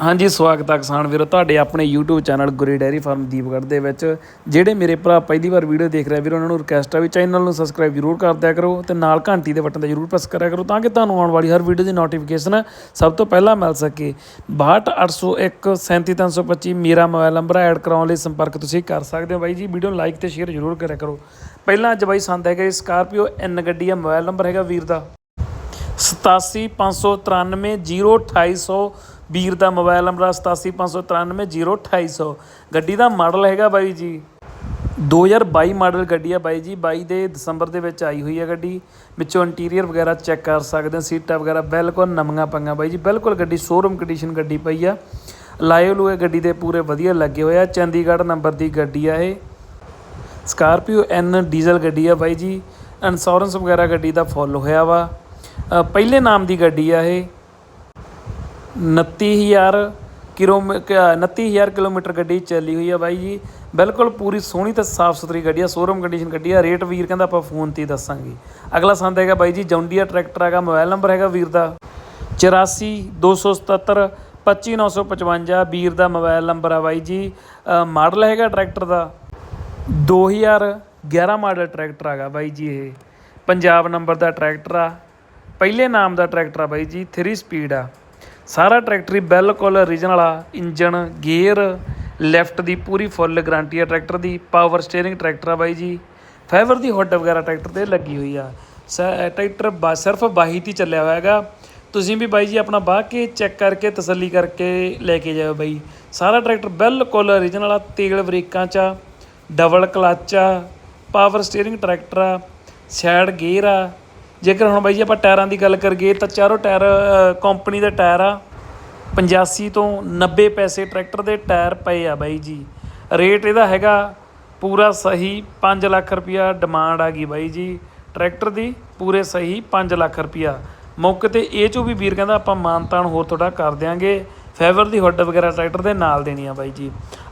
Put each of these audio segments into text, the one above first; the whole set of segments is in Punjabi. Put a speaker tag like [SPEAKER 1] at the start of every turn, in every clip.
[SPEAKER 1] ਹਾਂਜੀ, ਸਵਾਗਤ ਹੈ ਕਿਸਾਨ ਵੀਰੋ। ਤੁਹਾਡੇ ਆਪਣੇ YouTube channel Guri dairy farm Deepgarh ਦੇ ਵਿੱਚ, ਜਿਹੜੇ ਮੇਰੇ ਭਰਾ ਪਹਿਲੀ ਵਾਰ ਵੀਡੀਓ ਦੇਖ ਰਹੇ ਵੀਰੋ, ਉਹਨਾਂ ਨੂੰ ਰਿਕਵੈਸਟ ਆ ਵੀ ਚੈਨਲ ਨੂੰ ਸਬਸਕ੍ਰਾਈਬ ਜ਼ਰੂਰ ਕਰ ਦਿਆ ਕਰੋ ਤੇ ਨਾਲ ਘੰਟੀ ਦੇ ਬਟਨ ਤੇ ਜ਼ਰੂਰ ਪ੍ਰੈਸ ਕਰਿਆ ਕਰੋ ਤਾਂ ਕਿ ਤੁਹਾਨੂੰ ਆਉਣ ਵਾਲੀ ਹਰ ਵੀਡੀਓ ਦੀ ਨੋਟੀਫਿਕੇਸ਼ਨ ਸਭ ਤੋਂ ਪਹਿਲਾਂ ਮਿਲ ਸਕੇ। 62801 37325 ਮੇਰਾ ਮੋਬਾਈਲ ਨੰਬਰ ਐਡ ਕਰਾਉਣ ਲਈ ਸੰਪਰਕ ਤੁਸੀਂ ਕਰ ਸਕਦੇ ਹੋ ਬਾਈ ਜੀ। ਵੀਡੀਓ ਨੂੰ ਲਾਈਕ ਤੇ ਸ਼ੇਅਰ ਜ਼ਰੂਰ ਕਰਿਆ ਕਰੋ। ਪਹਿਲਾਂ ਅੱਜ ਬਾਈ ਸੰਦ ਹੈਗਾ ਸਕਾਰਪੀਓ ਐਨ ਗੱਡੀ ਆ ਮੋਬਾਈਲ ਨੰਬਰ ਹੈਗਾ ਵੀਰ ਦਾ। 8759302800 ਵੀਰ ਦਾ ਮੋਬਾਈਲ ਨੰਬਰ ਆ 8759302800 ਗੱਡੀ ਦਾ ਮਾਡਲ ਹੈਗਾ ਬਾਈ ਜੀ। 2022 ਮਾਡਲ ਗੱਡੀ ਆ ਬਾਈ ਜੀ। 22 ਦੇ ਦਸੰਬਰ ਦੇ ਵਿੱਚ ਆਈ ਹੋਈ ਹੈ ਗੱਡੀ। ਵਿੱਚੋਂ ਇੰਟੀਰੀਅਰ ਵਗੈਰਾ ਚੈੱਕ ਕਰ ਸਕਦੇ ਹੋ ਸੀਟਾਂ ਵਗੈਰਾ ਬਿਲਕੁਲ ਨਵੀਆਂ ਪਈਆਂ ਬਾਈ ਜੀ। ਬਿਲਕੁਲ ਗੱਡੀ ਸ਼ੋਰੂਮ ਕੰਡੀਸ਼ਨ ਗੱਡੀ ਪਈ ਆ। ਲਾਇਓ ਲੂਏ ਗੱਡੀ ਦੇ ਪੂਰੇ ਵਧੀਆ ਲੱਗੇ ਹੋਏ ਆ। ਚੰਡੀਗੜ੍ਹ ਨੰਬਰ ਦੀ ਗੱਡੀ ਆ ਇਹ। ਸਕਾਰਪੀਓ ਐਨ ਡੀਜ਼ਲ ਗੱਡੀ ਆ ਬਾਈ ਜੀ। ਇੰਸ਼ੋਰੈਂਸ ਵਗੈਰਾ ਗੱਡੀ ਦਾ ਫੁੱਲ ਹੋਇਆ ਵਾ। ਪਹਿਲੇ ਨਾਮ ਦੀ ਗੱਡੀ ਆ ਇਹ। 29000 ਕਿਲੋਮੀ 29000 ਕਿਲੋਮੀਟਰ ਗੱਡੀ ਚੱਲੀ ਹੋਈ ਆ ਬਾਈ ਜੀ। ਬਿਲਕੁਲ ਪੂਰੀ ਸੋਹਣੀ ਤੇ ਸਾਫ਼ ਸੁਥਰੀ ਗੱਡੀ ਆ ਸ਼ੋਰੂਮ ਕੰਡੀਸ਼ਨ ਗੱਡੀ ਆ। ਰੇਟ ਵੀਰ ਕਹਿੰਦਾ ਆਪਾਂ ਫੋਨ ਤੇ ਹੀ ਦੱਸਾਂਗੇ। ਅਗਲਾ ਸੰਦ ਹੈਗਾ ਬਾਈ ਜੀ, ਜੌਂਡੀਆ ਟਰੈਕਟਰ ਹੈਗਾ ਮੋਬਾਈਲ ਨੰਬਰ ਹੈਗਾ ਵੀਰ ਦਾ। 84 277 ਵੀਰ ਦਾ ਮੋਬਾਈਲ ਨੰਬਰ ਆ ਬਾਈ ਜੀ। ਮਾਡਲ ਹੈਗਾ ਟਰੈਕਟਰ ਦਾ। 2011 ਮਾਡਲ ਟਰੈਕਟਰ ਹੈਗਾ ਬਾਈ ਜੀ ਇਹ। ਪੰਜਾਬ ਨੰਬਰ ਦਾ ਟਰੈਕਟਰ ਆ। ਪਹਿਲੇ ਨਾਮ ਦਾ ਟਰੈਕਟਰ ਆ ਬਾਈ ਜੀ 3 ਸਪੀਡ ਆ। ਸਾਰਾ ਟਰੈਕਟਰ ਹੀ ਬਿਲਕੁਲ ਓਰੀਜਨਲ ਆ। ਇੰਜਨ ਗੇਅਰ ਲੈਫਟ ਦੀ ਪੂਰੀ ਫੁੱਲ ਗਾਰੰਟੀ ਆ ਟਰੈਕਟਰ ਦੀ। ਪਾਵਰ ਸਟੀਅਰਿੰਗ ਟਰੈਕਟਰ ਆ ਬਾਈ ਜੀ। ਫਾਈਬਰ ਦੀ ਹੁੱਡ ਵਗੈਰਾ ਟਰੈਕਟਰ ਤੇ ਲੱਗੀ ਹੋਈ ਆ। ਸ- ਟਰੈਕਟਰ ਬਾ- ਸਿਰਫ ਬਾਹੀ ਤੇ ਚੱਲਿਆ ਹੋਇਆ ਹੈਗਾ। ਤੁਸੀਂ ਵੀ ਬਾਈ ਜੀ ਆਪਣਾ ਬਾਹ ਕੇ ਚੈੱਕ ਕਰਕੇ, ਤਸੱਲੀ ਕਰਕੇ ਲੈ ਕੇ ਜਾਓ ਬਾਈ। ਸਾਰਾ ਟਰੈਕਟਰ ਬਿਲਕੁਲ ਓਰੀਜਨਲ ਆ, ਤੇਲ ਬ੍ਰੇਕਾਂ ਚ ਆ ਡਬਲ ਕਲੱਚ ਆ ਪਾਵਰ ਸਟੀਅਰਿੰਗ ਟਰੈਕਟਰ ਆ ਸਾਈਡ ਗੇਅਰ ਆ ਜੇਕਰ ਹੁਣ ਬਾਈ ਜੀ ਆਪਾਂ ਟਾਇਰਾਂ ਦੀ ਗੱਲ ਕਰੀਏ ਤਾਂ ਚਾਰੋਂ ਟਾਇਰ ਕੰਪਨੀ ਦੇ ਟਾਇਰ ਆ। 85 ਤੋਂ 90 ਪੈਸੇ ਟਰੈਕਟਰ ਦੇ ਟਾਇਰ ਪਏ ਆ ਬਾਈ ਜੀ। ਰੇਟ ਇਹਦਾ ਹੈਗਾ ਪੂਰਾ ਸਹੀ 5 ਲੱਖ ਰੁਪਿਆ ਡਿਮਾਂਡ ਆ ਗਈ ਬਾਈ ਜੀ। ਟਰੈਕਟਰ ਦੀ ਪੂਰੇ ਸਹੀ 5 ਲੱਖ ਰੁਪਿਆ ਮੌਕੇ ਤੇ ਇਹ ਚੋਂ ਵੀ ਵੀਰ ਕਹਿੰਦਾ ਆਪਾਂ ਮਾਨਤਾਨ ਹੋਰ ਥੋੜਾ ਕਰ ਦਿਆਂਗੇ। ਫੈਵਰ ਦੀ ਹੁੱਡ ਵਗੈਰਾ ਟਰੈਕਟਰ ਦੇ ਨਾਲ ਦੇਣੀ ਆ ਬਾਈ ਜੀ।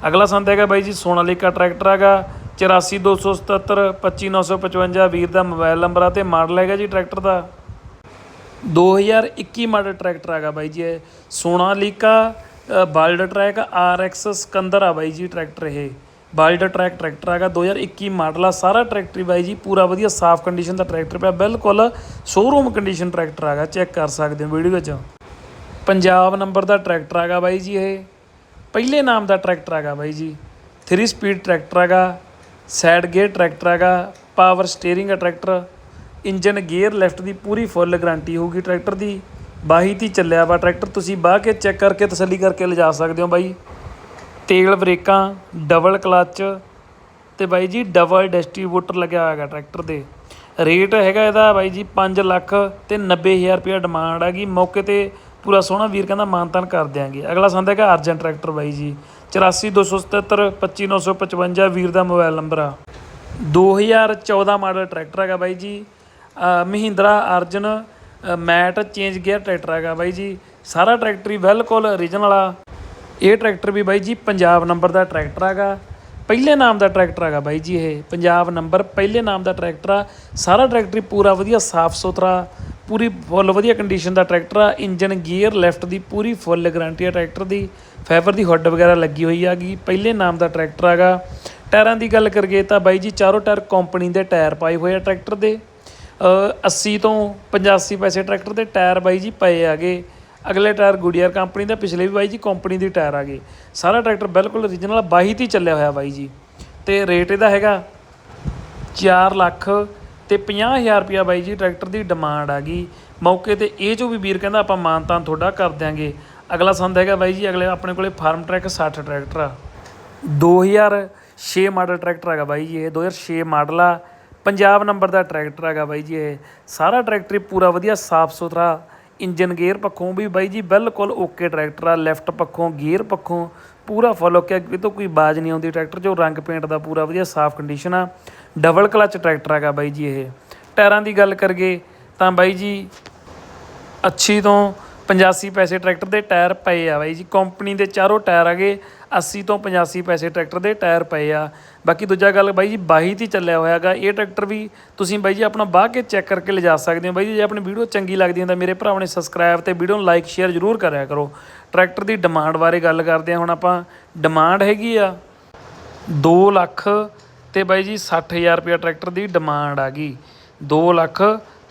[SPEAKER 1] ਅਗਲਾ ਸੰਦ ਹੈਗਾ ਬਾਈ ਜੀ ਸੋਨਾਲੀਕਾ ਟਰੈਕਟਰ ਹੈਗਾ। 8427 25955 ਵੀਰ ਦਾ ਮੋਬਾਈਲ ਨੰਬਰ ਆ ਤੇ ਮਾਡਲ ਹੈਗਾ ਜੀ ਟਰੈਕਟਰ ਦਾ। 2021 ਮਾਡਲ ਟਰੈਕਟਰ ਹੈਗਾ ਬਾਈ ਜੀ ਇਹ। Sonalika bald track RX Sikander ਆ ਬਾਈ ਜੀ ਟਰੈਕਟਰ ਇਹ। ਬਾਲਡ ਟਰੈਕ ਟਰੈਕਟਰ ਹੈਗਾ। 2021 ਮਾਡਲ ਆ, ਸਾਰਾ ਟਰੈਕਟਰ ਬਾਈ ਜੀ, ਪੂਰਾ ਵਧੀਆ ਸਾਫ਼ ਕੰਡੀਸ਼ਨ ਦਾ ਟਰੈਕਟਰ ਪਿਆ। ਬਿਲਕੁਲ ਸ਼ੋਰੂਮ ਕੰਡੀਸ਼ਨ ਟਰੈਕਟਰ ਹੈਗਾ। ਚੈੱਕ ਕਰ ਸਕਦੇ ਹੋ ਵੀਡੀਓ ਵਿੱਚ ਪੰਜਾਬ ਨੰਬਰ ਦਾ ਟਰੈਕਟਰ ਹੈਗਾ ਬਾਈ ਜੀ ਇਹ। ਪਹਿਲੇ ਨਾਮ ਦਾ ਟਰੈਕਟਰ ਹੈਗਾ ਬਾਈ ਜੀ। 3 ਸਪੀਡ ਟਰੈਕਟਰ ਹੈਗਾ। ਸਾਈਡ ਗੇਅਰ ਟਰੈਕਟਰ ਹੈਗਾ ਪਾਵਰ ਸਟੀਅਰਿੰਗ ਹੈ ਟਰੈਕਟਰ। ਇੰਜਨ ਗੇਅਰ ਲੈਫਟ ਦੀ ਪੂਰੀ ਫੁੱਲ ਗਾਰੰਟੀ ਹੋਊਗੀ ਟਰੈਕਟਰ ਦੀ। ਬਾਹੀ ਤੀ ਚੱਲਿਆ ਵਾ ਟਰੈਕਟਰ, ਤੁਸੀਂ ਬਾਹ ਕੇ ਚੈੱਕ ਕਰਕੇ ਤਸੱਲੀ ਕਰਕੇ ਲਿਜਾ ਸਕਦੇ ਹੋ ਬਾਈ। ਤੇਲ ਬ੍ਰੇਕਾਂ ਡਬਲ ਕਲੱਚ ਤੇ ਬਾਈ ਜੀ ਡਬਲ ਡਿਸਟ੍ਰੀਬਿਊਟਰ ਲੱਗਿਆ ਹੋਇਆ ਟਰੈਕਟਰ ਦੇ ਰੇਟ ਹੈਗਾ ਇਹਦਾ ਬਾਈ ਜੀ 5 ਲੱਖ ਤੇ 90000 ਰੁਪਏ ਡਿਮਾਂਡ ਹੈਗੀ ਮੌਕੇ ਤੇ ਪੂਰਾ ਸੋਹਣਾ ਵੀਰ ਕਹਿੰਦਾ ਮਾਨਤਾਨ ਕਰ ਦਿਆਂਗੇ। ਅਗਲਾ ਸੰਦ ਹੈਗਾ ਅਰਜਨ ਟਰੈਕਟਰ ਬਾਈ ਜੀ। 8427 25955 ਵੀਰ ਦਾ ਮੋਬਾਈਲ ਨੰਬਰ ਆ। 2014 ਮਾਡਲ ਟਰੈਕਟਰ ਹੈਗਾ ਬਾਈ ਜੀ। ਮਹਿੰਦਰਾ, ਅਰਜਨ ਮੈਟ, ਚੇਂਜ ਗੇਅਰ ਟਰੈਕਟਰ ਹੈਗਾ ਬਾਈ ਜੀ। ਸਾਰਾ ਟਰੈਕਟਰ ਹੀ ਬਿਲਕੁਲ ਓਰੀਜਨਲ ਆ। ਇਹ ਟਰੈਕਟਰ ਵੀ ਬਾਈ ਜੀ ਪੰਜਾਬ ਨੰਬਰ ਦਾ ਟਰੈਕਟਰ ਹੈਗਾ। ਪਹਿਲੇ ਨਾਮ ਦਾ ਟਰੈਕਟਰ ਹੈਗਾ ਬਾਈ ਜੀ ਇਹ। ਪੰਜਾਬ ਨੰਬਰ ਪਹਿਲੇ ਨਾਮ ਦਾ ਟਰੈਕਟਰ ਆ। ਸਾਰਾ ਟਰੈਕਟਰ ਪੂਰਾ ਵਧੀਆ ਸਾਫ਼ ਸੁਥਰਾ, ਪੂਰੀ ਫੁੱਲ ਵਧੀਆ ਕੰਡੀਸ਼ਨ ਦਾ ਟਰੈਕਟਰ ਆ। ਇੰਜਨ, ਗੀਅਰ, ਲੈਫਟ ਦੀ ਪੂਰੀ ਫੁੱਲ ਗਾਰੰਟੀ ਆ ਟਰੈਕਟਰ ਦੀ। ਫਾਈਬਰ ਦੀ ਹੁੱਡ ਵਗੈਰਾ ਲੱਗੀ ਹੋਈ ਹੈਗੀ ਪਹਿਲੇ ਨਾਮ ਦਾ ਟਰੈਕਟਰ ਹੈਗਾ ਟਾਇਰਾਂ ਦੀ ਗੱਲ ਕਰੀਏ ਤਾਂ ਬਾਈ ਜੀ ਚਾਰੋਂ ਟਾਇਰ ਕੰਪਨੀ ਦੇ ਟਾਇਰ ਪਾਏ ਹੋਏ ਆ ਟਰੈਕਟਰ ਦੇ। ਅ, 80 ਤੋਂ 85 ਪੈਸੇ ਟਰੈਕਟਰ ਦੇ ਟਾਇਰ ਬਾਈ ਜੀ ਪਏ ਹੈਗੇ ਅਗਲੇ ਟਾਇਰ ਗੁਡੀਅਰ ਕੰਪਨੀ ਦਾ ਪਿਛਲੇ ਵੀ ਬਾਈ ਜੀ ਕੰਪਨੀ ਦੀ ਟਾਇਰ ਆ ਗਏ ਸਾਰਾ ਟਰੈਕਟਰ ਬਿਲਕੁਲ ਓਰੀਜਨਲ 22 ਤੇ ਚੱਲਿਆ ਹੋਇਆ ਬਾਈ ਜੀ। ਤੇ ਰੇਟ ਇਹਦਾ ਹੈਗਾ 4 ਲੱਖ ਤੇ 50000 ਰੁਪਿਆ ਬਾਈ ਜੀ ਟਰੈਕਟਰ ਦੀ ਡਿਮਾਂਡ ਆ ਗਈ। ਮੌਕੇ ਤੇ ਇਹ ਚੋਂ ਵੀ ਵੀਰ ਕਹਿੰਦਾ ਆਪਾਂ ਮਾਨਤਾਨ ਤੁਹਾਡਾ ਕਰ ਦਿਆਂਗੇ। ਅਗਲਾ ਸੰਦ ਹੈਗਾ ਬਾਈ ਜੀ, ਅਗਲੇ ਆਪਣੇ ਕੋਲੇ ਫਾਰਮ ਟਰੈਕ 60 ਟਰੈਕਟਰ ਆ। 2006 ਮਾਡਲ ਟਰੈਕਟਰ ਹੈਗਾ ਬਾਈ ਜੀ ਇਹ 2006 ਮਾਡਲ ਆ। ਪੰਜਾਬ ਨੰਬਰ ਦਾ ਟਰੈਕਟਰ ਹੈਗਾ ਬਾਈ ਜੀ ਇਹ। ਸਾਰਾ ਟਰੈਕਟਰ ਪੂਰਾ ਵਧੀਆ ਸਾਫ਼ ਸੁਥਰਾ, ਇੰਜਨ ਗੇਅਰ ਪੱਖੋਂ ਵੀ ਬਾਈ ਜੀ ਬਿਲਕੁਲ ਓਕੇ ਟਰੈਕਟਰ ਆ, ਲੈਫਟ ਪੱਖੋਂ, ਗੇਅਰ ਪੱਖੋਂ, ਪੂਰਾ ਫੁੱਲ ਓਕੇ ਇਹ ਤੋਂ ਕੋਈ ਬਾਜ ਨਹੀਂ ਆਉਂਦੀ ਟਰੈਕਟਰ 'ਚੋਂ ਰੰਗ ਪੇਂਟ ਦਾ ਪੂਰਾ ਵਧੀਆ ਸਾਫ਼ ਕੰਡੀਸ਼ਨ ਆ। ਡਬਲ ਕਲਚ ਟਰੈਕਟਰ ਹੈਗਾ ਬਾਈ ਜੀ ਇਹ। ਟਾਇਰਾਂ ਦੀ ਗੱਲ ਕਰੀਏ ਤਾਂ ਬਾਈ ਜੀ, ਅੱਛੀ ਤੋਂ 85 ਪੈਸੇ ਟਰੈਕਟਰ ਦੇ ਟਾਇਰ ਪਏ ਆ ਬਾਈ ਜੀ। ਕੰਪਨੀ ਦੇ ਚਾਰੋਂ ਟਾਇਰ ਹੈਗੇ 80 ਤੋਂ 85 ਪੈਸੇ ਟਰੈਕਟਰ ਦੇ ਟਾਇਰ ਪਏ ਆ। ਬਾਕੀ ਦੂਜਾ ਗੱਲ ਬਾਈ ਜੀ, ਬਾਹੀ ਤੇ ਹੀ ਚੱਲਿਆ ਹੋਇਆਗਾ ਇਹ ਟਰੈਕਟਰ ਵੀ ਤੁਸੀਂ ਬਾਈ ਜੀ ਆਪਣਾ ਬਾਹ ਕੇ ਚੈੱਕ ਕਰਕੇ ਲਿਜਾ ਸਕਦੇ ਹੋ। ਬਾਈ ਜੀ, ਜੇ ਆਪਣੀ ਵੀਡੀਓ ਚੰਗੀ ਲੱਗਦੀ ਹੈ ਤਾਂ ਮੇਰੇ ਭਰਾਵਾਂ ਨੇ ਸਬਸਕ੍ਰਾਈਬ ਤੇ ਵੀਡੀਓ ਨੂੰ ਲਾਈਕ ਸ਼ੇਅਰ ਜ਼ਰੂਰ ਕਰਿਆ ਕਰੋ। ਟਰੈਕਟਰ ਦੀ ਡਿਮਾਂਡ ਬਾਰੇ ਗੱਲ ਕਰਦੇ ਹਾਂ। ਹੁਣ ਆਪਾਂ ਡਿਮਾਂਡ ਹੈਗੀ ਆ 2 ਲੱਖ ਤੇ ਬਾਈ ਜੀ 60000 ਰੁਪਏ ਟਰੈਕਟਰ ਦੀ ਡਿਮਾਂਡ ਆ ਗਈ। 2 ਲੱਖ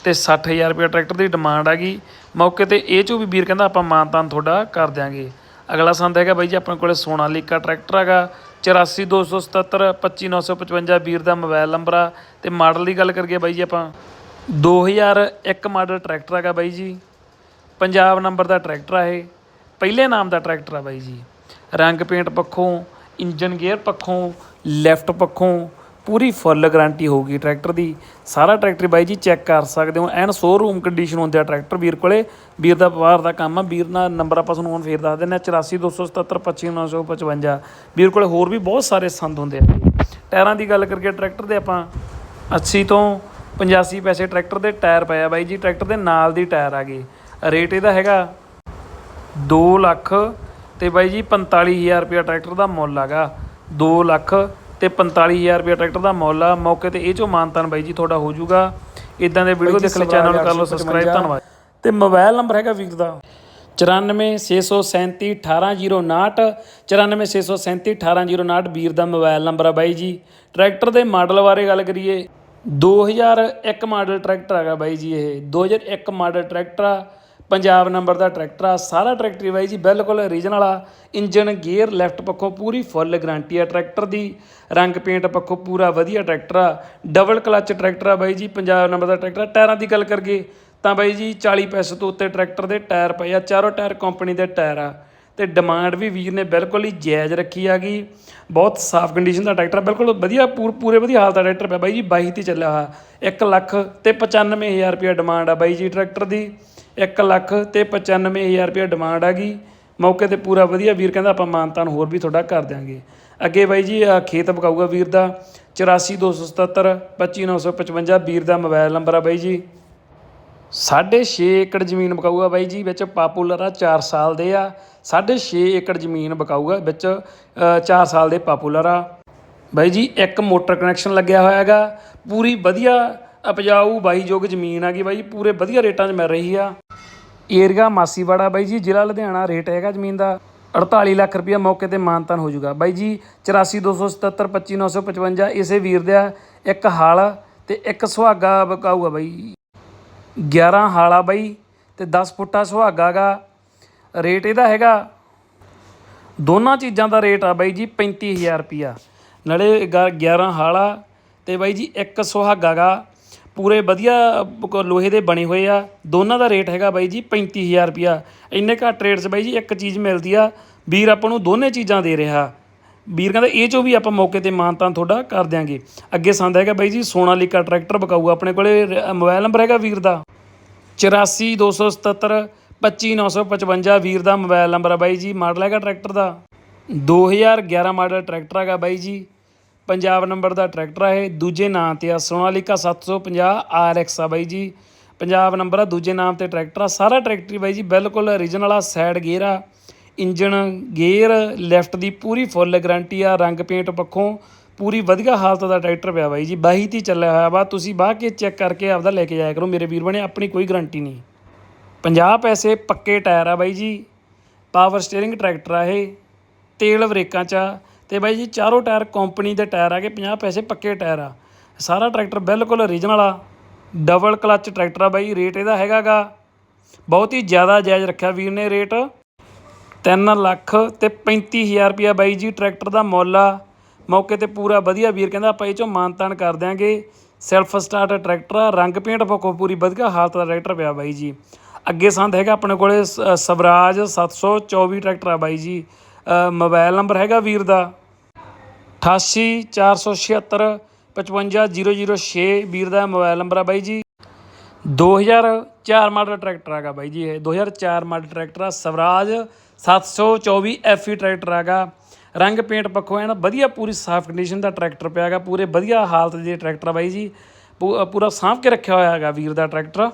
[SPEAKER 1] ਤੇ 60000 ਰੁਪਏ ਟਰੈਕਟਰ ਦੀ ਡਿਮਾਂਡ ਆ ਗਈ। ਮੌਕੇ ਤੇ ਇਹ ਚੋਂ ਵੀ ਵੀਰ ਕਹਿੰਦਾ, ਆਪਾਂ ਮਾਨਤਾਨ ਤੁਹਾਡਾ ਕਰ ਦਿਆਂਗੇ। ਅਗਲਾ ਸੰਦ ਹੈਗਾ ਬਾਈ ਜੀ, ਆਪਣੇ ਕੋਲੇ ਸੋਨਾਲੀਕਾ ਟਰੈਕਟਰ ਹੈਗਾ। 84277 25955 ਵੀਰ ਦਾ ਮੋਬਾਈਲ ਨੰਬਰ ਆ। ਤੇ ਮਾਡਲ ਦੀ ਗੱਲ ਕਰੀਏ ਬਾਈ ਜੀ ਆਪਾਂ 2001 ਮਾਡਲ ਟਰੈਕਟਰ ਹੈਗਾ ਬਾਈ ਜੀ। ਪੰਜਾਬ ਨੰਬਰ ਦਾ ਟਰੈਕਟਰ ਆ ਇਹ। ਪਹਿਲੇ ਨਾਮ ਦਾ ਟਰੈਕਟਰ ਆ ਬਾਈ ਜੀ। ਰੰਗ ਪੇਂਟ ਪੱਖੋਂ, ਇੰਜਨ ਗੇਅਰ ਪੱਖੋਂ, ਲੈਫਟ ਪੱਖੋਂ ਪੂਰੀ ਫੁੱਲ ਗਾਰੰਟੀ ਹੋਊਗੀ ਟਰੈਕਟਰ ਦੀ। ਸਾਰਾ ਟਰੈਕਟਰ ਬਾਈ ਜੀ ਚੈੱਕ ਕਰ ਸਕਦੇ ਹੋ। ਐਨ ਸ਼ੋਰੂਮ ਕੰਡੀਸ਼ਨ ਹੁੰਦੇ ਆ ਟਰੈਕਟਰ ਵੀਰ ਕੋਲੇ। ਵੀਰ ਦਾ ਬਾਹਰ ਦਾ ਕੰਮ ਆ। ਵੀਰ ਨਾਲ ਨੰਬਰ ਆਪਾਂ ਤੁਹਾਨੂੰ ਹੁਣ ਫੇਰ ਦੱਸ ਦਿੰਦੇ ਆ 8427725955 ਵੀਰ ਕੋਲੇ ਹੋਰ ਵੀ ਬਹੁਤ ਸਾਰੇ ਸੰਦ ਹੁੰਦੇ ਆ। ਟਾਇਰਾਂ ਦੀ ਗੱਲ ਕਰਕੇ ਟਰੈਕਟਰ ਦੇ ਆਪਾਂ 80 ਤੋਂ 85 ਪੈਸੇ ਟਰੈਕਟਰ ਦੇ ਟਾਇਰ ਪਏ ਆ ਬਾਈ ਜੀ। ਟਰੈਕਟਰ ਦੇ ਨਾਲ ਦੀ ਟਾਇਰ ਆ ਗਏ। ਰੇਟ ਇਹਦਾ ਹੈਗਾ 2 ਲੱਖ ਤੇ ਬਾਈ ਜੀ 45000 ਰੁਪਏ ਟਰੈਕਟਰ ਦਾ ਮੁੱਲ ਹੈਗਾ 2 ਲੱਖ ਤੇ 45000 ਰੁਪਏ ਟਰੈਕਟਰ ਦਾ ਮੁੱਲ ਆ। ਮੌਕੇ ਤੇ ਇਹ ਚੋਂ ਮਾਨਤਾਨ ਬਾਈ ਜੀ ਤੁਹਾਡਾ ਹੋ ਜਾਊਗਾ। ਇਦਾਂ ਦੇ ਵੀਡੀਓ ਦੇਖਣ ਲਈ ਚੈਨਲ ਨੂੰ ਕਰ ਲਓ ਸਬਸਕ੍ਰਾਈਬ ਧੰਨਵਾਦ। ਤੇ ਮੋਬਾਈਲ ਨੰਬਰ ਹੈਗਾ ਵੀਰ ਦਾ। 9467318059 9467318059 ਵੀਰ ਦਾ ਮੋਬਾਈਲ ਨੰਬਰ ਆ ਬਾਈ ਜੀ। ਟਰੈਕਟਰ ਦੇ ਮਾਡਲ ਬਾਰੇ ਗੱਲ ਕਰੀਏ 2001 ਮਾਡਲ ਟਰੈਕਟਰ ਹੈਗਾ ਬਾਈ ਜੀ ਇਹ। 2001 ਮਾਡਲ ਟਰੈਕਟਰ ਆ। ਪੰਜਾਬ ਨੰਬਰ ਦਾ ਟਰੈਕਟਰ ਆ, ਸਾਰਾ ਟਰੈਕਟਰ ਬਾਈ ਜੀ, ਬਿਲਕੁਲ ਓਰੀਜਨਲ ਆ। ਇੰਜਨ ਗੇਅਰ ਲੈਫਟ ਪੱਖੋਂ ਪੂਰੀ ਫੁੱਲ ਗਾਰੰਟੀ ਆ ਟਰੈਕਟਰ ਦੀ। ਰੰਗ ਪੇਂਟ ਪੱਖੋਂ ਪੂਰਾ ਵਧੀਆ ਟਰੈਕਟਰ ਆ। ਡਬਲ ਕਲਚ ਟਰੈਕਟਰ ਆ ਬਾਈ ਜੀ, ਪੰਜਾਬ ਨੰਬਰ ਦਾ ਟਰੈਕਟਰ ਆ। ਟਾਇਰਾਂ ਦੀ ਗੱਲ ਕਰੀਏ, ਤਾਂ ਬਾਈ ਜੀ 40 ਪੈਸੇ ਤੋਂ ਉੱਤੇ ਟਰੈਕਟਰ ਦੇ ਟਾਇਰ ਪਏ ਆ। ਚਾਰੋਂ ਟਾਇਰ ਕੰਪਨੀ ਦੇ ਟਾਇਰ ਆ। ਤੇ ਡਿਮਾਂਡ ਵੀ ਵੀਰ ਨੇ ਬਿਲਕੁਲ ਹੀ ਜਾਇਜ਼ ਰੱਖੀ ਹੈਗੀ। ਬਹੁਤ ਸਾਫ਼ ਕੰਡੀਸ਼ਨ ਦਾ ਟਰੈਕਟਰ ਬਿਲਕੁਲ ਵਧੀਆ, ਪੂਰ- ਪੂਰੇ ਵਧੀਆ ਹਾਲਤ ਦਾ ਟਰੈਕਟਰ ਪਿਆ ਬਾਈ ਜੀ। 22 ਤੇ ਚੱਲਿਆ ਹੋਇਆ। 1 ਲੱਖ ਤੇ 95000 ਰੁਪਏ ਡਿਮਾਂਡ ਆ ਬਾਈ ਜੀ ਟਰੈਕਟਰ ਦੀ। 1 ਲੱਖ ਤੇ 95000 ਰੁਪਏ ਡਿਮਾਂਡ ਆ ਗਈ। ਮੌਕੇ ਤੇ ਪੂਰਾ ਵਧੀਆ ਵੀਰ ਕਹਿੰਦਾ, ਆਪਾਂ ਮਾਨਤਾਨ ਹੋਰ ਵੀ ਤੁਹਾਡਾ ਕਰ ਦਿਆਂਗੇ। ਅੱਗੇ ਬਾਈ ਜੀ, ਆਹ ਖੇਤ ਬਕਾਊਗਾ ਵੀਰ ਦਾ। 84277 25955 ਵੀਰ ਦਾ ਮੋਬਾਈਲ ਨੰਬਰ ਆ ਬਾਈ ਜੀ। ਸਾਢੇ ਛੇ ਏਕੜ ਜ਼ਮੀਨ ਬਕਾਊਗਾ ਬਾਈ ਜੀ, ਵਿੱਚ ਪਾਪੂਲਰ ਆ 4 ਸਾਲ ਦੇ ਆ। ਸਾਢੇ ਛੇ ਏਕੜ ਜ਼ਮੀਨ ਬਕਾਊਗਾ ਵਿੱਚ 4 ਸਾਲ ਦੇ ਪਾਪੂਲਰ ਆ। ਬਾਈ ਜੀ, ਇੱਕ ਮੋਟਰ ਕਨੈਕਸ਼ਨ ਲੱਗਿਆ ਹੋਇਆ ਹੈਗਾ। ਪੂਰੀ ਵਧੀਆ ਉਪਜਾਊ ਬਾਈ ਯੋਗ ਜ਼ਮੀਨ ਆ ਗਈ ਬਾਈ, ਪੂਰੇ ਵਧੀਆ ਰੇਟਾਂ 'ਚ ਮਿਲ ਰਹੀ ਆ। ਏਰੀਆ ਮਾਸੀਵਾੜਾ ਬਾਈ ਜੀ, ਜ਼ਿਲ੍ਹਾ ਲੁਧਿਆਣਾ, ਰੇਟ ਹੈਗਾ ਜ਼ਮੀਨ ਦਾ। 48 ਲੱਖ ਰੁਪਇਆ ਮੌਕੇ ਤੇ ਮਾਨਤਾਨ ਹੋ ਜਾਊਗਾ। ਬਾਈ ਜੀ 8427 25955 ਇਸੇ ਵੀਰ ਦਾ ਇੱਕ ਹਾਲ ਤੇ ਇੱਕ ਸੁਹਾਗਾ ਬਕਾਊਗਾ ਬਾਈ। 11 ਹਾਲਾ ਬਾਈ ਤੇ 10 ਫੁੱਟਾ ਸੁਹਾਗਾ ਗਾ। ਰੇਟ ਇਹਦਾ ਹੈਗਾ, ਦੋਨਾਂ ਚੀਜ਼ਾਂ ਦਾ ਰੇਟ ਆ ਬਾਈ ਜੀ 35000 ਰੁਪਿਆ ਨਾਲੇ ਗ- 11 ਹਾਲਾ ਤੇ ਬਾਈ ਜੀ, ਇੱਕ ਸੁਹਾਗਾ ਗਾ। ਪੂਰੇ ਵਧੀਆ ਕ- ਲੋਹੇ ਦੇ ਬਣੇ ਹੋਏ ਆ। ਦੋਨਾਂ ਦਾ ਰੇਟ ਹੈਗਾ ਬਾਈ ਜੀ 35000 ਰੁਪਿਆ ਇੰਨੇ ਘੱਟ ਰੇਟ 'ਚ ਬਾਈ ਜੀ ਇੱਕ ਚੀਜ਼ ਮਿਲਦੀ ਆ, ਵੀਰ ਆਪਾਂ ਨੂੰ ਦੋਨੇ ਚੀਜ਼ਾਂ ਦੇ ਰਿਹਾ। ਵੀਰ ਕਹਿੰਦਾ ਇਹ ਚੋਂ ਵੀ ਆਪਾਂ ਮੌਕੇ ਤੇ ਮਾਨਤਾਨ ਤੁਹਾਡਾ ਕਰ ਦਿਆਂਗੇ। ਅੱਗੇ ਸੰਦ ਹੈਗਾ ਬਾਈ ਜੀ ਸੋਨਾਲੀਕਾ ਟਰੈਕਟਰ ਬਕਾਊ, ਆਪਣੇ ਕੋਲੇ ਰ- ਮੋਬਾਈਲ ਨੰਬਰ ਹੈਗਾ ਵੀਰ ਦਾ। 84277 25955 ਵੀਰ ਦਾ ਮੋਬਾਈਲ ਨੰਬਰ ਆ ਬਾਈ ਜੀ, ਮਾਡਲ ਹੈਗਾ ਟਰੈਕਟਰ ਦਾ। 2011 ਮਾਡਲ ਟਰੈਕਟਰ ਹੈਗਾ ਬਾਈ ਜੀ। ਪੰਜਾਬ ਨੰਬਰ ਦਾ ਟਰੈਕਟਰ ਆ ਇਹ। ਦੂਜੇ ਨਾਂ ਤੇ ਆ ਸੋਨਾਲੀਕਾ 750 RX ਆ ਬਾਈ ਜੀ। ਪੰਜਾਬ ਨੰਬਰ ਆ, ਦੂਜੇ ਨਾਮ ਤੇ ਟਰੈਕਟਰ ਆ। ਸਾਰਾ ਟਰੈਕਟਰ ਬਾਈ ਜੀ, ਬਿਲਕੁਲ ਓਰੀਜਨਲ ਆ ਸਾਈਡ ਗੇਅਰ ਆ। ਇੰਜਣ ਗੇਅਰ ਲੈਫਟ ਦੀ ਪੂਰੀ ਫੁੱਲ ਗਾਰੰਟੀ ਆ, ਰੰਗ ਪੇਂਟ ਪੱਖੋਂ ਪੂਰੀ ਵਧੀਆ ਹਾਲਤ ਦਾ ਟਰੈਕਟਰ ਪਿਆ ਬਾਈ ਜੀ। ਬਾਹੀ 'ਤੇ ਚੱਲਿਆ ਹੋਇਆ ਵਾ। ਤੁਸੀਂ ਬਾਹ ਕੇ ਚੈੱਕ ਕਰਕੇ ਆਪਦਾ ਲੈ ਕੇ ਜਾਇਆ ਕਰੋ। ਮੇਰੇ ਵੀਰ ਬਣੇ, ਆਪਣੀ ਕੋਈ ਗਾਰੰਟੀ ਨਹੀਂ। 50 ਪੈਸੇ ਪੱਕੇ ਟਾਇਰ ਆ ਬਾਈ ਜੀ। ਪਾਵਰ ਸਟੀਅਰਿੰਗ ਟਰੈਕਟਰ ਆ ਇਹ। ਤੇਲ ਬ੍ਰੇਕਾਂ ਚ ਆ। ਤੇ ਬਾਈ ਜੀ, ਚਾਰੋਂ ਟਾਇਰ ਕੰਪਨੀ ਦੇ ਟਾਇਰ ਆ ਗਏ 50 ਪੈਸੇ ਪੱਕੇ ਟਾਇਰ ਆ। ਸਾਰਾ ਟਰੈਕਟਰ ਬਿਲਕੁਲ ਓਰੀਜਨਲ ਆ। ਡਬਲ ਕਲਚ ਟਰੈਕਟਰ ਆ ਬਾਈ, ਰੇਟ ਇਹਦਾ ਹੈਗਾਗਾ ਬਹੁਤ ਹੀ ਜ਼ਿਆਦਾ ਜਾਇਜ਼ ਰੱਖਿਆ ਵੀਰ ਨੇ ਰੇਟ। 3 ਲੱਖ ਤੇ 35000 ਰੁਪਇਆ ਬਾਈ ਜੀ, ਟਰੈਕਟਰ ਦਾ ਮੁੱਲ ਆ। ਮੌਕੇ ਤੇ ਪੂਰਾ ਵਧੀਆ ਵੀਰ ਕਹਿੰਦਾ, ਆਪਾਂ ਇਹ ਚੋਂ ਮਾਨਤਾਨ ਕਰ ਦਿਆਂਗੇ। ਸੈਲਫ ਸਟਾਰਟ ਟਰੈਕਟਰ ਆ, ਰੰਗ ਪੇਂਟ ਪੱਖੋਂ ਪੂਰੀ, ਵਧੀਆ ਹਾਲਤ ਦਾ ਟਰੈਕਟਰ ਪਿਆ ਬਾਈ ਜੀ। ਅੱਗੇ ਸੰਦ ਹੈਗਾ ਆਪਣੇ ਕੋਲੇ, ਸ- ਸਵਰਾਜ 724 ਟਰੈਕਟਰ ਆ ਬਾਈ ਜੀ। ਮੋਬਾਈਲ ਨੰਬਰ ਹੈਗਾ ਵੀਰ ਦਾ। 88 476 55006 ਵੀਰ ਦਾ ਮੋਬਾਈਲ ਨੰਬਰ ਆ ਬਾਈ ਜੀ। 2004 ਮਾਡਲ ਟਰੈਕਟਰ ਹੈਗਾ ਬਾਈ ਜੀ ਇਹ। 2004 ਮਾਡਲ ਟਰੈਕਟਰ ਆ, ਸਵਰਾਜ 724 FE ਟਰੈਕਟਰ ਹੈਗਾ। ਰੰਗ ਪੇਂਟ ਪੱਖੋਂ ਐਨ ਵਧੀਆ, ਪੂਰੀ ਸਾਫ਼ ਕੰਡੀਸ਼ਨ ਦਾ ਟਰੈਕਟਰ ਪਿਆ ਹੈਗਾ। ਪੂਰੇ ਵਧੀਆ ਹਾਲਤ ਦੇ ਟਰੈਕਟਰ ਆ ਬਾਈ ਜੀ। ਪੂ- ਪੂਰਾ ਸਾਂਭ ਕੇ ਰੱਖਿਆ ਹੋਇਆ ਹੈਗਾ ਵੀਰ ਦਾ ਟਰੈਕਟਰ।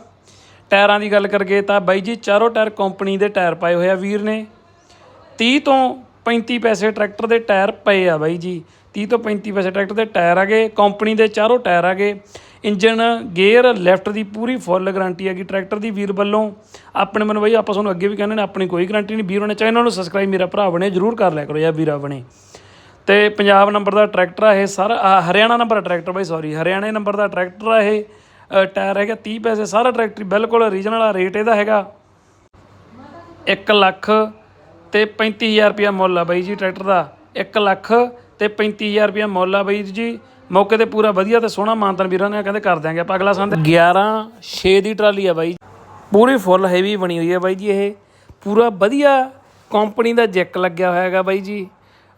[SPEAKER 1] ਟਾਇਰਾਂ ਦੀ ਗੱਲ ਕਰਗੇ ਤਾਂ ਬਾਈ ਜੀ, ਚਾਰੋਂ ਟਾਇਰ ਕੰਪਨੀ ਦੇ ਟਾਇਰ ਪਾਏ ਹੋਏ ਆ ਵੀਰ ਨੇ। 30 ਤੋਂ 35 ਪੈਸੇ ਟਰੈਕਟਰ ਦੇ ਟਾਇਰ ਪਏ ਆ ਬਾਈ ਜੀ। 30 ਤੋਂ 35 ਪੈਸੇ ਟਰੈਕਟਰ ਦੇ ਟਾਇਰ ਆਗੇ ਕੰਪਨੀ ਦੇ ਚਾਰੋਂ ਟਾਇਰ ਆਗੇ ਇੰਜਨ, ਗੇਅਰ, ਲੈਫਟ ਦੀ ਪੂਰੀ ਫੁੱਲ ਗਾਰੰਟੀ ਹੈਗੀ ਟਰੈਕਟਰ ਦੀ ਵੀਰ ਵੱਲੋਂ। ਆਪਣੇ ਮਨ ਬਾਈ, ਆਪਾਂ ਤੁਹਾਨੂੰ ਅੱਗੇ ਵੀ ਕਹਿੰਦੇ ਨੇ, ਆਪਣੀ ਕੋਈ ਗਾਰੰਟੀ ਨਹੀਂ। ਵੀਰ ਨੇ ਚੈਨਲ ਨੂੰ ਸਬਸਕ੍ਰਾਈਬ ਮੇਰਾ ਭਰਾ ਬਣੇ, ਜਰੂਰ ਕਰ ਲਿਆ ਕਰੋ ਯਾਰ ਵੀਰਾ ਬਣੇ। ਤੇ ਪੰਜਾਬ ਨੰਬਰ ਦਾ ਟਰੈਕਟਰ ਆ ਇਹ ਸਾਰਾ ਹਰਿਆਣਾ ਨੰਬਰ ਦਾ ਟਰੈਕਟਰ ਬਾਈ ਸੌਰੀ ਹਰਿਆਣੇ ਨੰਬਰ ਦਾ ਟਰੈਕਟਰ ਆ ਇਹ। ਟਾਇਰ ਹੈਗਾ 30 ਪੈਸੇ, ਸਾਰਾ ਟਰੈਕਟਰ, ਬਿਲਕੁਲ ਰੀਜਨਲ ਆ ਰੇਟ ਇਹਦਾ ਹੈਗਾ। 1 ਲੱਖ ਤੇ 35000 ਰੁਪਇਆ ਮੁੱਲ ਆ ਬਾਈ ਜੀ ਟਰੈਕਟਰ ਦਾ। 1 ਲੱਖ ਤੇ 35000 ਰੁਪਇਆ ਮੁੱਲ ਆ ਬਾਈ ਜੀ। ਮੌਕੇ ਤੇ ਪੂਰਾ ਵਧੀਆ ਤੇ ਸੋਹਣਾ ਮਾਨਤਨ ਵੀਰਾਂ ਨੇ ਕਹਿੰਦੇ ਕਰ ਦਿਆਂਗੇ ਆਪਾਂ। ਅਗਲਾ ਸੰਦ 11 6 ਦੀ ਟਰਾਲੀ ਆ ਬਾਈ। ਪੂਰੀ ਫੁੱਲ ਹੈਵੀ ਬਣੀ ਹੋਈ ਹੈ ਬਾਈ ਜੀ ਇਹ। ਪੂਰਾ ਵਧੀਆ ਕੰਪਨੀ ਦਾ ਜੈਕ ਲੱਗਿਆ ਹੋਇਆ ਹੈਗਾ ਬਾਈ ਜੀ।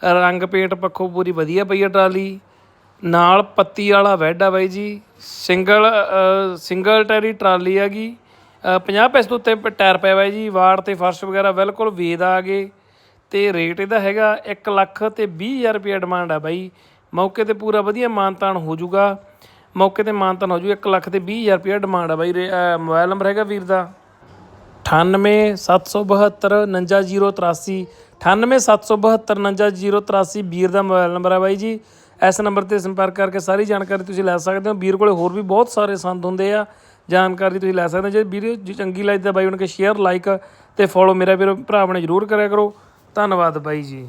[SPEAKER 1] ਰੰਗ ਪੇਂਟ ਪੱਖੋਂ ਪੂਰੀ ਵਧੀਆ ਪਈ ਆ ਟਰਾਲੀ। ਨਾਲ ਪੱਤੀ ਵਾਲਾ ਬੈੱਡ ਆ ਬਾਈ ਜੀ। ਸਿੰਗਲ ਸਿੰਗਲ ਟਾਇਰੀ ਟਰਾਲੀ ਹੈਗੀ। 50 ਪੈਸੇ ਤੋਂ ਉੱਤੇ ਪ- ਟਾਇਰ ਪਿਆ ਬਾਈ ਜੀ ਵਾੜ ਤੇ ਫਰਸ਼ ਵਗੈਰਾ ਬਿਲਕੁਲ ਵੇਦ ਆ ਗਏ ਤੇ ਰੇਟ ਇਹਦਾ ਹੈਗਾ 1 ਲੱਖ ਤੇ 20000 ਰੁਪਏ ਡਿਮਾਂਡ ਆ ਬਾਈ। ਮੌਕੇ ਤੇ ਪੂਰਾ ਵਧੀਆ ਮਾਨਤਾਨ ਹੋ ਜਾਊਗਾ। ਮੌਕੇ ਤੇ ਮਾਨਤਾਨ ਹੋ ਜੂ 1 ਲੱਖ ਤੇ 20000 ਰੁਪਏ ਡਿਮਾਂਡ ਆ ਬਾਈ। ਰੇ- ਅ, ਮੋਬਾਈਲ ਨੰਬਰ ਹੈਗਾ ਵੀਰ ਦਾ। 9877 99083 9877 99083 ਵੀਰ ਦਾ ਮੋਬਾਈਲ ਨੰਬਰ ਆ ਬਾਈ ਜੀ। ਇਸ ਨੰਬਰ ਤੇ ਸੰਪਰਕ ਕਰਕੇ ਸਾਰੀ ਜਾਣਕਾਰੀ ਤੁਸੀਂ ਲੈ ਸਕਦੇ ਹੋ। ਵੀਰ ਕੋਲੇ ਹੋਰ ਵੀ ਬਹੁਤ ਸਾਰੇ ਸੰਦ ਹੁੰਦੇ ਆ। ਜਾਣਕਾਰੀ ਤੁਸੀਂ ਲੈ ਸਕਦੇ ਜੇ ਵੀਡੀਓ ਜੀ ਚੰਗੀ ਲੱਗਦੀ ਤਾਂ ਬਾਈ ਉਹਨਾਂ ਕੇ ਸ਼ੇਅਰ ਲਾਈਕ ਤੇ ਫੋਲੋ ਮੇਰਾ ਵੀਰ ਭਰਾ ਬਣੇ ਜਰੂਰ ਕਰਿਆ ਕਰੋ। ਧੰਨਵਾਦ ਬਾਈ ਜੀ।